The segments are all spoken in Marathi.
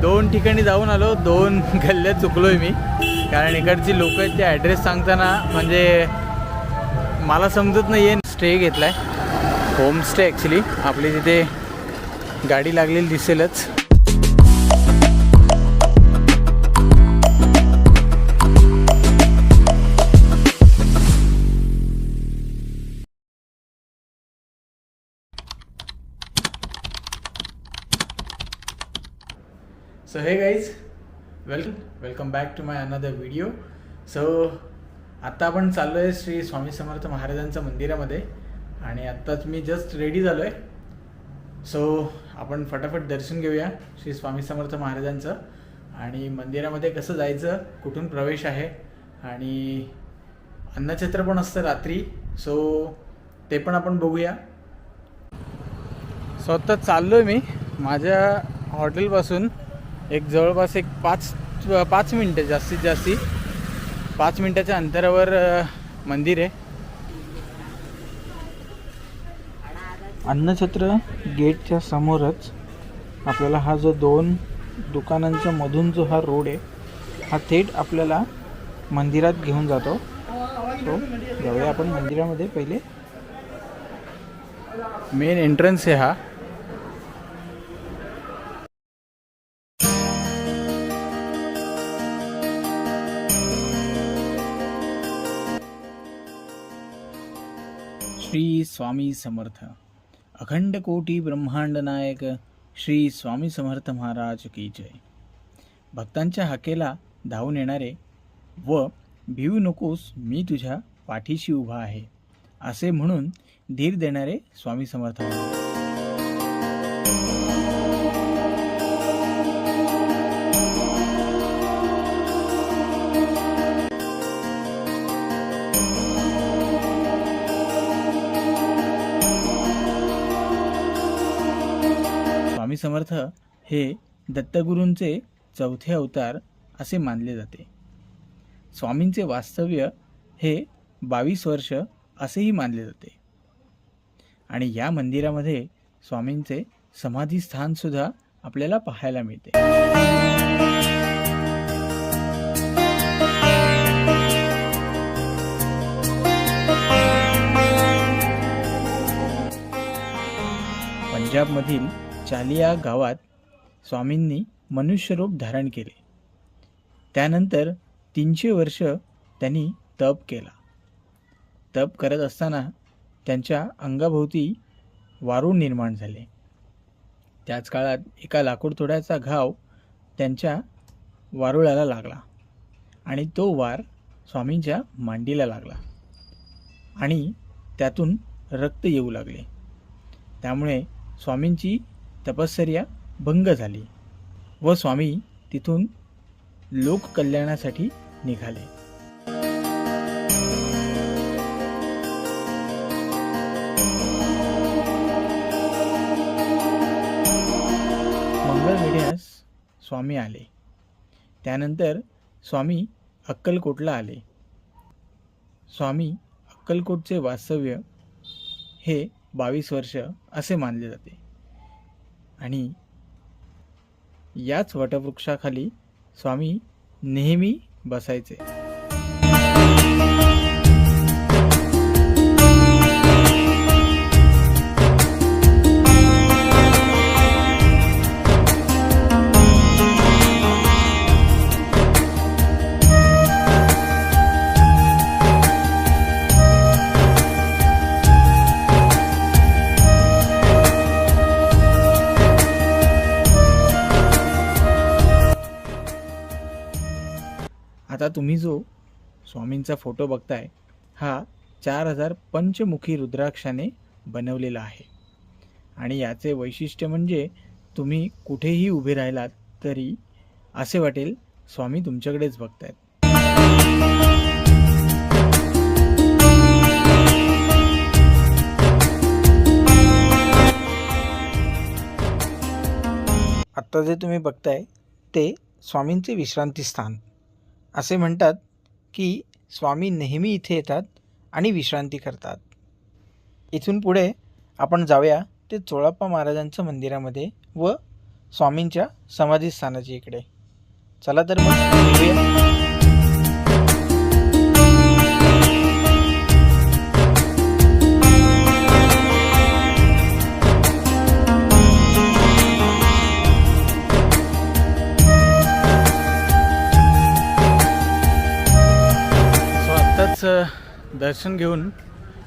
दोन ठिकाणी जाऊन आलो. दोन गल्ल्या चुकलो आहे मी. कारण इकडची लोक आहेत ते ॲड्रेस सांगताना म्हणजे मला समजत नाही आहे स्टे घेतला आहे होमस्टे ॲक्च्युली आपली तिथे गाडी लागलेली दिसेलच. सो हे guys welcome welcome back to my another video so आत्ता आपण चाललो आहे श्री स्वामी समर्थ महाराजांच्या मंदिरामध्ये आणि आत्ताच मी जस्ट रेडी झालो आहे सो आपण फटाफट दर्शन घेऊया श्री स्वामी समर्थ महाराजांचं आणि मंदिरामध्ये कसं जायचं कुठून प्रवेश आहे आणि अन्नछत्र पण असतं रात्री. सो ते पण आपण बघूया. सो आत्ता चाललो आहे मी माझ्या हॉटेलपासून एक जवळपास एक पाच पाच मिनटं जास्तीत जास्ती. पाच मिनटाच्या अंतरावर मंदिर आहे. अन्नछत्र गेटच्या समोरच आपल्याला हा जो दोन दुकानांच्या मधून जो हा रोड आहे हा थेट आपल्याला मंदिरात घेऊन जातो. सो जाऊया आपण मंदिरामध्ये पहिले. मेन एंट्रन्स आहे हा. श्री स्वामी समर्थ. अखंड कोटी ब्रह्मांड नायक श्री स्वामी समर्थ महाराज की जय. भक्तांच्या हाकेला धावून येणारे व भिवू नकोस मी तुझ्या पाठीशी उभा आहे असे म्हणून धीर देणारे स्वामी समर्थ. समर्थ हे दत्तगुरूंचे चौथे अवतार असे मानले जाते. स्वामींचे वास्तव्य हे बावीस वर्ष असेही मानले जाते. आणि या मंदिरामध्ये स्वामींचे समाधी स्थान सुद्धा आपल्याला पाहायला मिळते. पंजाबमधील चालिया गावात स्वामींनी मनुष्यरूप धारण केले. त्यानंतर तीनशे वर्ष त्यांनी तप केला. तप करत असताना त्यांच्या अंगाभोवती वारूळ निर्माण झाले. त्याच काळात एका लाकूडतोड्याचा घाव त्यांच्या वारुळाला लागला आणि तो वार स्वामींच्या मांडीला लागला आणि त्यातून रक्त येऊ लागले. त्यामुळे स्वामींची तपश्चर्या भंग झाली व स्वामी तिथून लोककल्याणासाठी निघाले. मंगळवेढ्यास स्वामी आले. त्यानंतर स्वामी अक्कलकोटला आले. स्वामी अक्कलकोटचे वास्तव्य हे बावीस वर्ष असे मानले जाते. आणि याच वटवृक्षाखाली स्वामी नेहमी बसायचे. आता तुम्ही जो स्वामींचा फोटो बघताय हा चार हजार पंचमुखी रुद्राक्षाने बनवलेला आहे. आणि याचे वैशिष्ट्य म्हणजे तुम्ही कुठेही उभे राहिलात तरी असे वाटेल स्वामी तुमच्याकडेच बघतायत. आत्ता जे तुम्ही बघताय ते स्वामींचे विश्रांती स्थान असे म्हणतात की स्वामी नेहमी इथे येतात आणि विश्रांती करतात. इथून पुढे आपण जाऊया ते चोळाप्पा महाराजांच्या मंदिरामध्ये व स्वामींच्या समाधीस्थानाच्या इकडे. चला तर मग दर्शन घेऊन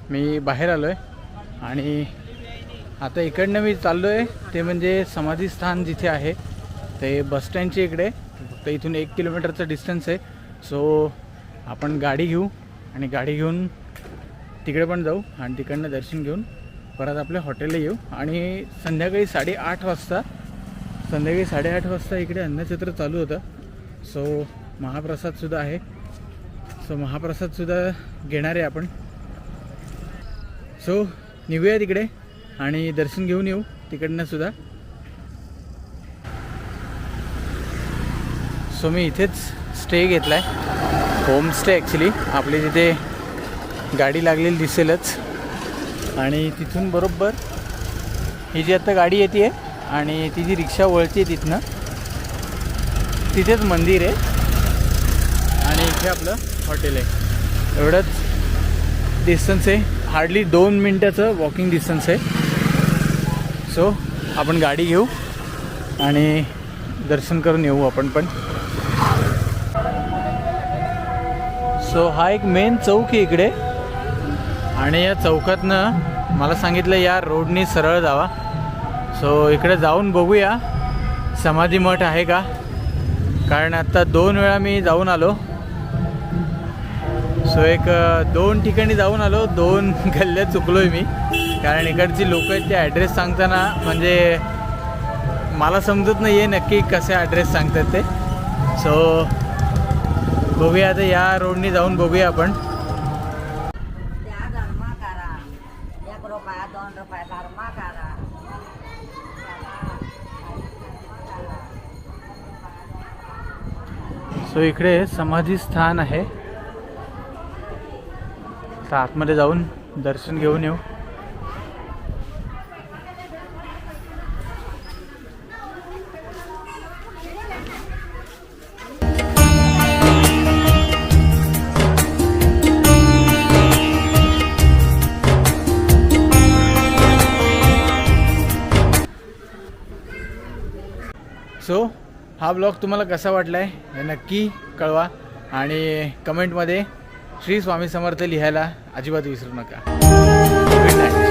मी बाहेर आलो आहे आणि आता इकडनं मी चाललो आहे ते म्हणजे समाधीस्थान जिथे आहे ते बसस्टँडच्या इकडे. फक्त इथून एक किलोमीटरचं डिस्टन्स आहे. सो आपण गाडी घेऊ आणि गाडी घेऊन तिकडे पण जाऊ आणि तिकडनं दर्शन घेऊन परत आपल्या हॉटेलला येऊ. आणि संध्याकाळी साडेआठ वाजता संध्याकाळी साडेआठ वाजता इकडे अन्नछत्र चालू होतं. सो महाप्रसादसुद्धा आहे. सो महाप्रसादसुद्धा घेणार आहे आपण. सो निघूया तिकडे आणि दर्शन घेऊन येऊ तिकडनं सुद्धा. सो मी इथेच स्टे घेतला आहे होमस्टे ॲक्च्युली आपली तिथे गाडी लागलेली दिसेलच. आणि तिथून बरोबर ही जी आत्ता गाडी येते आहे आणि ती जी रिक्षा वळते तिथनं तिथेच मंदिर आहे. आणि इथे आपलं हॉटेल आहे. एवढंच डिस्टन्स आहे. हार्डली दोन मिनटाचं वॉकिंग डिस्टन्स आहे. सो आपण गाडी घेऊ आणि दर्शन करून येऊ आपण पण. सो हा एक मेन चौक आहे इकडे. आणि या चौकातनं मला सांगितलं या रोडनी सरळ जावा. सो इकडे जाऊन बघूया. समाधी मठ आहे का? कारण आत्ता दोन वेळा मी जाऊन आलो. सो एक दोन ठिकाणी जाऊन आलो. दोन गल्ल्यात चुकलो आहे मी. कारण इकडची लोक आहेत ते ॲड्रेस सांगताना म्हणजे मला समजत नाही आहे नक्की कसे ॲड्रेस सांगतात ते. सो बघूया आता या रोडनी जाऊन बघूया आपण. सो इकडे समाधी स्थान आहे. आता आतमध्ये जाऊन दर्शन घेऊन येऊ. सो हा ब्लॉग तुम्हाला कसा वाटला आहे हे नक्की कळवा आणि कमेंटमध्ये श्री स्वामी समर्थ लिहायला अजिबात विसरू नका.